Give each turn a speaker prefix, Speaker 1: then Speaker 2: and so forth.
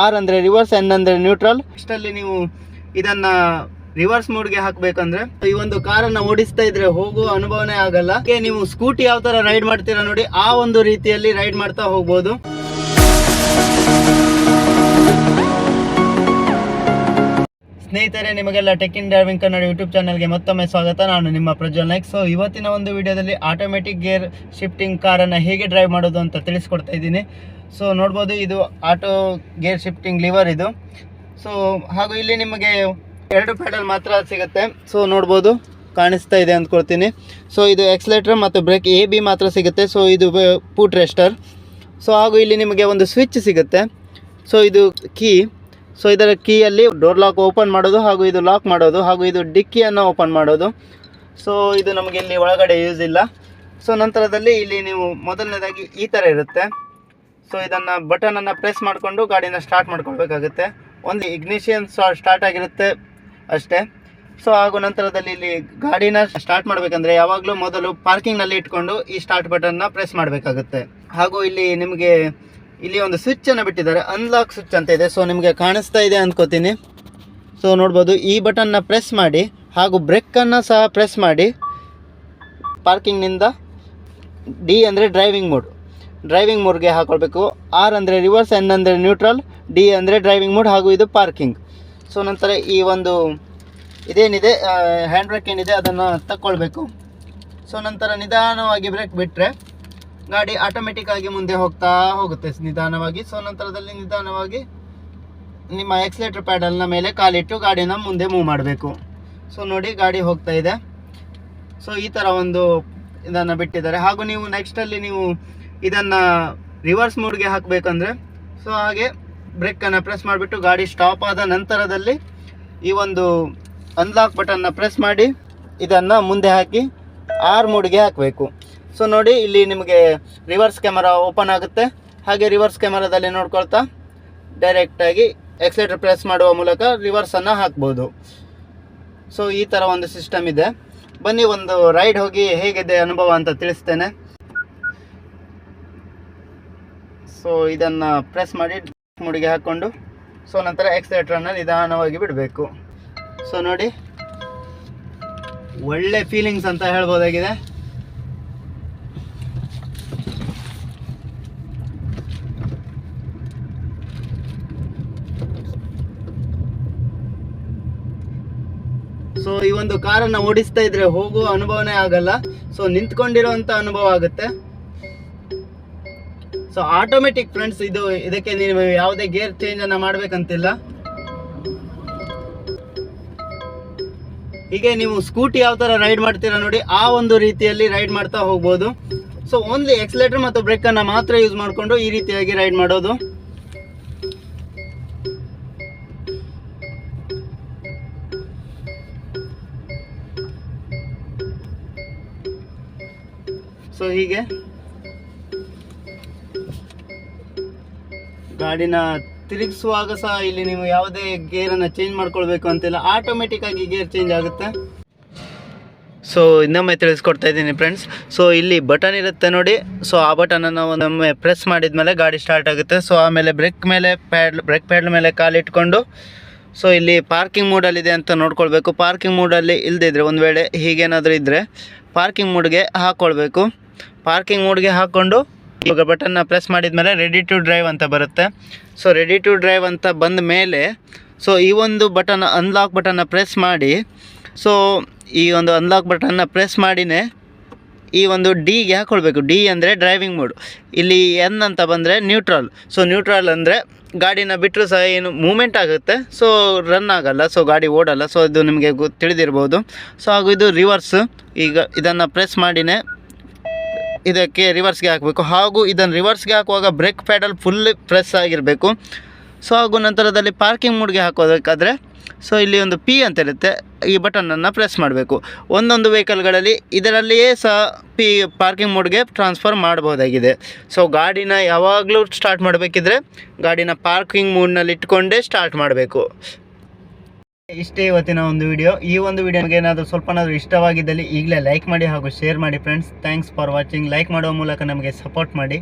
Speaker 1: R ಅಂದರೆ reverse N ಅಂದರೆ neutral ಇಷ್ಟಲ್ಲಿ ನೀವು ಇದನ್ನ ರಿವರ್ಸ್ ಮೋಡ್ಗೆ ಹಾಕಬೇಕಂದ್ರೆ ಈ ಒಂದು ಕಾರನ್ನು ಓಡಿಸ್ತಾ ಇದ್ರೆ ಹೋಗುವ ಅನುಭವನೇ ಆಗಲ್ಲ. ನೀವು ಸ್ಕೂಟಿ ಯಾವ ತರ ರೈಡ್ ಮಾಡ್ತೀರಾ ನೋಡಿ, ಆ ಒಂದು ರೀತಿಯಲ್ಲಿ ರೈಡ್ ಮಾಡ್ತಾ ಹೋಗ್ಬೋದು. ಸ್ನೇಹಿತರೆ, ನಿಮಗೆಲ್ಲ tech in driving Kannada YouTube ಚಾನಲ್ಗೆ ಮತ್ತೊಮ್ಮೆ ಸ್ವಾಗತ. ನಾನು ನಿಮ್ಮ ಪ್ರಜ್ವಲ್ ನಾಯ್ಕ್. ಸೊ ಇವತ್ತಿನ ಒಂದು ವಿಡಿಯೋದಲ್ಲಿ ಆಟೋಮೆಟಿಕ್ ಗೇರ್ ಶಿಫ್ಟಿಂಗ್ ಕಾರನ್ನು ಹೇಗೆ ಡ್ರೈವ್ ಮಾಡೋದು ಅಂತ ತಿಳಿಸ್ಕೊಡ್ತಾ ಇದ್ದೀನಿ. ಸೊ ನೋಡ್ಬೋದು ಇದು ಆಟೋ ಗೇರ್ ಶಿಫ್ಟಿಂಗ್ ಲಿವರ್ ಇದು. ಸೊ ಹಾಗೂ ಇಲ್ಲಿ ನಿಮಗೆ ಎರಡು ಪೆಡಲ್ ಮಾತ್ರ ಸಿಗುತ್ತೆ. ಸೊ ನೋಡ್ಬೋದು, ಕಾಣಿಸ್ತಾ ಇದೆ ಅಂದ್ಕೊಳ್ತೀನಿ. ಸೊ ಇದು ಎಕ್ಸಲೇಟರ್ ಮತ್ತು ಬ್ರೇಕ್ ಎ ಬಿ ಮಾತ್ರ ಸಿಗುತ್ತೆ. ಸೊ ಇದು ಪೂಟ್ ರೆಸ್ಟರ್ ಸೊ ಹಾಗೂ ಇಲ್ಲಿ ನಿಮಗೆ ಒಂದು ಸ್ವಿಚ್ ಸಿಗುತ್ತೆ. ಸೊ ಇದು ಕೀ ಸೊ ಇದರ ಕೀಯಲ್ಲಿ ಡೋರ್ ಲಾಕ್ ಓಪನ್ ಮಾಡೋದು ಹಾಗೂ ಇದು ಲಾಕ್ ಮಾಡೋದು ಹಾಗೂ ಇದು ಡಿಕ್ಕಿಯನ್ನು ಓಪನ್ ಮಾಡೋದು. ಸೊ ಇದು ನಮಗೆ ಇಲ್ಲಿ ಒಳಗಡೆ ಯೂಸ್ ಇಲ್ಲ. ಸೊ ನಂತರದಲ್ಲಿ ಇಲ್ಲಿ ನೀವು ಮೊದಲನೇದಾಗಿ ಈ ಥರ ಇರುತ್ತೆ. ಸೊ ಇದನ್ನು ಬಟನನ್ನು ಪ್ರೆಸ್ ಮಾಡಿಕೊಂಡು ಗಾಡಿನ ಸ್ಟಾರ್ಟ್ ಮಾಡ್ಕೊಳ್ಬೇಕಾಗುತ್ತೆ. ಒಂದು ಇಗ್ನಿಷಿಯನ್ ಸ್ಟಾರ್ಟ್ ಆಗಿರುತ್ತೆ ಅಷ್ಟೇ. ಸೊ ಹಾಗೂ ನಂತರದಲ್ಲಿ ಇಲ್ಲಿ ಗಾಡಿನ ಸ್ಟಾರ್ಟ್ ಮಾಡಬೇಕಂದ್ರೆ ಯಾವಾಗಲೂ ಮೊದಲು ಪಾರ್ಕಿಂಗ್ನಲ್ಲಿ ಇಟ್ಕೊಂಡು ಈ ಸ್ಟಾರ್ಟ್ ಬಟನ್ನ ಪ್ರೆಸ್ ಮಾಡಬೇಕಾಗುತ್ತೆ. ಹಾಗೂ ಇಲ್ಲಿ ನಿಮಗೆ ಇಲ್ಲಿ ಒಂದು ಸ್ವಿಚ್ ಅನ್ನು ಬಿಟ್ಟಿದ್ದಾರೆ. ಅನ್ಲಾಕ್ ಸ್ವಿಚ್ ಅಂತ ಇದೆ. ಸೊ ನಿಮಗೆ ಕಾಣಿಸ್ತಾ ಇದೆ ಅಂದ್ಕೋತೀನಿ ಸೊ ನೋಡ್ಬೋದು. ಈ ಬಟನ್ನ ಪ್ರೆಸ್ ಮಾಡಿ ಹಾಗೂ ಬ್ರೇಕನ್ನು ಸಹ ಪ್ರೆಸ್ ಮಾಡಿ ಪಾರ್ಕಿಂಗ್ನಿಂದ ಡಿ ಅಂದರೆ ಡ್ರೈವಿಂಗ್ ಮೋಡ್ ಡ್ರೈವಿಂಗ್ ಮೋಡ್ಗೆ ಹಾಕೊಳ್ಬೇಕು. ಆರ್ ಅಂದರೆ ರಿವರ್ಸ್ ಎನ್ ಅಂದರೆ ನ್ಯೂಟ್ರಲ್ ಡಿ ಅಂದರೆ ಡ್ರೈವಿಂಗ್ ಮೋಡ್ ಹಾಗೂ ಇದು ಪಾರ್ಕಿಂಗ್ ಸೊ ನಂತರ ಈ ಒಂದು ಇದೇನಿದೆ? ಹ್ಯಾಂಡ್ ಬ್ರೇಕ್ ಏನಿದೆ? ಅದನ್ನು ತಕ್ಕೊಳ್ಬೇಕು. ಸೊ ನಂತರ ನಿಧಾನವಾಗಿ ಬ್ರೇಕ್ ಬಿಟ್ಟರೆ ಗಾಡಿ ಆಟೋಮೆಟಿಕ್ ಆಗಿ ಮುಂದೆ ಹೋಗ್ತಾ ಹೋಗುತ್ತೆ. ನಿಧಾನವಾಗಿ. ಸೊ ನಂತರದಲ್ಲಿ ನಿಧಾನವಾಗಿ ನಿಮ್ಮ ಎಕ್ಸಲೇಟರ್ ಪ್ಯಾಡಲ್ನ ಮೇಲೆ ಕಾಲಿಟ್ಟು ಗಾಡಿನ ಮುಂದೆ ಮೂವ್ ಮಾಡಬೇಕು. ಸೊ ನೋಡಿ ಗಾಡಿ ಹೋಗ್ತಾ ಇದೆ. ಸೊ ಈ ಥರ ಒಂದು ಇದನ್ನು ಬಿಟ್ಟಿದ್ದಾರೆ. ಹಾಗೂ ನೀವು ನೆಕ್ಸ್ಟಲ್ಲಿ ನೀವು ಇದನ್ನು ರಿವರ್ಸ್ ಮೂಡ್ಗೆ ಹಾಕಬೇಕಂದ್ರೆ ಸೊ ಹಾಗೆ ಬ್ರೇಕನ್ನು ಪ್ರೆಸ್ ಮಾಡಿಬಿಟ್ಟು ಗಾಡಿ ಸ್ಟಾಪ್ ಆದ ನಂತರದಲ್ಲಿ ಈ ಒಂದು ಅನ್ಲಾಕ್ ಬಟನ್ನ ಪ್ರೆಸ್ ಮಾಡಿ ಇದನ್ನು ಮುಂದೆ ಹಾಕಿ ಆರ್ ಮೋಡ್ಗೆ ಹಾಕಬೇಕು. ಸೊ ನೋಡಿ, ಇಲ್ಲಿ ನಿಮಗೆ ರಿವರ್ಸ್ ಕ್ಯಾಮರಾ ಓಪನ್ ಆಗುತ್ತೆ. ಹಾಗೆ ರಿವರ್ಸ್ ಕ್ಯಾಮರಾದಲ್ಲಿ ನೋಡ್ಕೊಳ್ತಾ ಡೈರೆಕ್ಟಾಗಿ ಎಕ್ಸಲೇಟರ್ ಪ್ರೆಸ್ ಮಾಡುವ ಮೂಲಕ ರಿವರ್ಸನ್ನು ಹಾಕ್ಬೋದು. ಸೊ ಈ ಥರ ಒಂದು ಸಿಸ್ಟಮ್ ಇದೆ. ಬನ್ನಿ, ಒಂದು ರೈಡ್ ಹೋಗಿ ಹೇಗಿದೆ ಅನುಭವ ಅಂತ ತಿಳಿಸ್ತೇನೆ. ಸೊ ಇದನ್ನು ಪ್ರೆಸ್ ಮಾಡಿ, ಮುಡಿಗೆ ಹಾಕ್ಕೊಂಡು ಸೊ ನಂತರ ಎಕ್ಸಲೇಟ್ರನ್ನು ನಿಧಾನವಾಗಿ ಬಿಡಬೇಕು. ಸೊ ನೋಡಿ, ಒಳ್ಳೆ ಫೀಲಿಂಗ್ಸ್ ಅಂತ ಹೇಳ್ಬೋದಾಗಿದೆ. ಸೊ ಈ ಒಂದು ಕಾರನ್ನು ಓಡಿಸ್ತಾ ಇದ್ರೆ ಹೋಗುವ ಅನುಭವನೇ ಆಗಲ್ಲ. ಸೊ ನಿಂತ್ಕೊಂಡಿರೋಂಥ ಅನುಭವ ಆಗುತ್ತೆ. ಸೊ ಆಟೋಮೆಟಿಕ್ ಫ್ರೆಂಡ್ಸ್ ಇದು ಇದಕ್ಕೆ ನೀವು ಯಾವುದೇ ಗೇರ್ ಚೇಂಜ್ ಅನ್ನ ಮಾಡ್ಬೇಕಂತಿಲ್ಲ. ಹೀಗೆ ನೀವು ಸ್ಕೂಟಿ ಯಾವ ತರ ರೈಡ್ ಮಾಡ್ತೀರಾ ನೋಡಿ, ಆ ಒಂದು ರೀತಿಯಲ್ಲಿ ರೈಡ್ ಮಾಡ್ತಾ ಹೋಗ್ಬೋದು. ಸೊ ಓನ್ಲಿ ಎಕ್ಸಲೇಟರ್ ಮತ್ತು ಬ್ರೇಕ್ ಮಾತ್ರ ಯೂಸ್ ಮಾಡಿಕೊಂಡು ಈ ರೀತಿಯಾಗಿ ರೈಡ್ ಮಾಡೋದು. ಸೊ ಹೀಗೆ. ಗಾಡಿನ ತಿರುಗಿಸುವಾಗ ಸಹ ಇಲ್ಲಿ ನೀವು ಯಾವುದೇ ಗೇರನ್ನು ಚೇಂಜ್ ಮಾಡ್ಕೊಳ್ಬೇಕು ಅಂತಿಲ್ಲ ಆಟೋಮೆಟಿಕ್ ಆಗಿ ಗೇರ್ ಚೇಂಜ್ ಆಗುತ್ತೆ. ಸೊ ಇನ್ನೊಮ್ಮೆ ತಿಳಿಸ್ಕೊಡ್ತಾ ಇದ್ದೀನಿ ಫ್ರೆಂಡ್ಸ್ ಸೊ ಇಲ್ಲಿ ಬಟನ್ ಇರುತ್ತೆ ನೋಡಿ. ಸೊ ಆ ಬಟನನ್ನು ಒಂದೊಮ್ಮೆ ಪ್ರೆಸ್ ಮಾಡಿದ ಮೇಲೆ ಗಾಡಿ ಸ್ಟಾರ್ಟ್ ಆಗುತ್ತೆ. ಸೊ ಆಮೇಲೆ ಬ್ರೇಕ್ ಮೇಲೆ ಪ್ಯಾಡ್ ಬ್ರೇಕ್ ಪ್ಯಾಡ್ ಮೇಲೆ ಕಾಲಿಟ್ಕೊಂಡು ಸೊ ಇಲ್ಲಿ ಪಾರ್ಕಿಂಗ್ ಮೂಡಲ್ಲಿದೆ ಅಂತ ನೋಡ್ಕೊಳ್ಬೇಕು. ಪಾರ್ಕಿಂಗ್ ಮೂಡಲ್ಲಿ ಇಲ್ಲದಿದ್ದರೆ ಒಂದು ವೇಳೆ ಹೀಗೇನಾದರೂ ಇದ್ದರೆ ಪಾರ್ಕಿಂಗ್ ಮೂಡ್ಗೆ ಹಾಕ್ಕೊಳ್ಬೇಕು ಪಾರ್ಕಿಂಗ್ ಮೋಡ್ಗೆ ಹಾಕ್ಕೊಂಡು ಇವಾಗ ಬಟನ್ನ ಪ್ರೆಸ್ ಮಾಡಿದ್ಮೇಲೆ ರೆಡಿ ಟು ಡ್ರೈವ್ ಅಂತ ಬರುತ್ತೆ. ಸೊ ರೆಡಿ ಟು ಡ್ರೈವ್ ಅಂತ ಬಂದ ಮೇಲೆ ಸೊ ಈ ಒಂದು ಬಟನ್ ಅನ್ಲಾಕ್ ಬಟನ್ನ ಪ್ರೆಸ್ ಮಾಡಿ ಸೊ ಈ ಒಂದು ಅನ್ಲಾಕ್ ಬಟನ್ನ ಪ್ರೆಸ್ ಮಾಡಿನೇ ಈ ಒಂದು ಡಿಗೆ ಹಾಕ್ಕೊಳ್ಬೇಕು ಡಿ ಅಂದರೆ ಡ್ರೈವಿಂಗ್ ಮೋಡ್ ಇಲ್ಲಿ ಎನ್ ಅಂತ ಬಂದರೆ ನ್ಯೂಟ್ರಲ್ ಸೊ ನ್ಯೂಟ್ರಲ್ ಅಂದರೆ ಗಾಡಿನ ಬಿಟ್ಟರೂ ಸಹ ಏನು ಮೂಮೆಂಟ್ ಆಗುತ್ತೆ. ಸೊ ರನ್ ಆಗಲ್ಲ. ಸೊ ಗಾಡಿ ಓಡಲ್ಲ. ಸೊ ಇದು ನಿಮಗೆ ಗೊ ತಿಳಿದಿರ್ಬೋದು. ಸೊ ಹಾಗೂ ಇದು ರಿವರ್ಸ್ ಈಗ ಇದನ್ನು ಪ್ರೆಸ್ ಮಾಡಿನೇ ಇದಕ್ಕೆ ರಿವರ್ಸ್ಗೆ ಹಾಕಬೇಕು. ಹಾಗೂ ಇದನ್ನು ರಿವರ್ಸ್ಗೆ ಹಾಕುವಾಗ ಬ್ರೇಕ್ ಪ್ಯಾಡಲ್ ಫುಲ್ ಪ್ರೆಸ್ ಆಗಿರಬೇಕು. ಸೊ ಹಾಗೂ ನಂತರದಲ್ಲಿ ಪಾರ್ಕಿಂಗ್ ಮೂಡ್ಗೆ ಹಾಕೋದಕ್ಕಾದರೆ ಸೊ ಇಲ್ಲಿ ಒಂದು ಪಿ ಅಂತ ಇರುತ್ತೆ. ಈ ಬಟನನ್ನು ಪ್ರೆಸ್ ಮಾಡಬೇಕು. ಒಂದೊಂದು ವೆಹಿಕಲ್ಗಳಲ್ಲಿ ಇದರಲ್ಲಿಯೇ ಸಹ ಪಿ ಪಾರ್ಕಿಂಗ್ ಮೂಡ್ಗೆ ಟ್ರಾನ್ಸ್ಫರ್ ಮಾಡಬಹುದಾಗಿದೆ. ಸೊ ಗಾಡಿನ ಯಾವಾಗಲೂ ಸ್ಟಾರ್ಟ್ ಮಾಡಬೇಕಿದ್ರೆ, ಗಾಡಿನ ಪಾರ್ಕಿಂಗ್ ಮೂಡ್ನಲ್ಲಿ ಇಟ್ಕೊಂಡೇ ಸ್ಟಾರ್ಟ್ ಮಾಡಬೇಕು. ಇಷ್ಟೇ ಇವತ್ತಿನ ಒಂದು ವಿಡಿಯೋ ಈ ಒಂದು ವಿಡಿಯೋ ನಮಗೆ ಏನಾದರೂ ಸ್ವಲ್ಪನಾದರೂ ಇಷ್ಟವಾಗಿದ್ದಲ್ಲಿ ಈಗಲೇ ಲೈಕ್ ಮಾಡಿ ಹಾಗೂ ಶೇರ್ ಮಾಡಿ friends thanks for watching like ಮಾಡುವ ಮೂಲಕ ನಮಗೆ ಸಪೋರ್ಟ್ ಮಾಡಿ.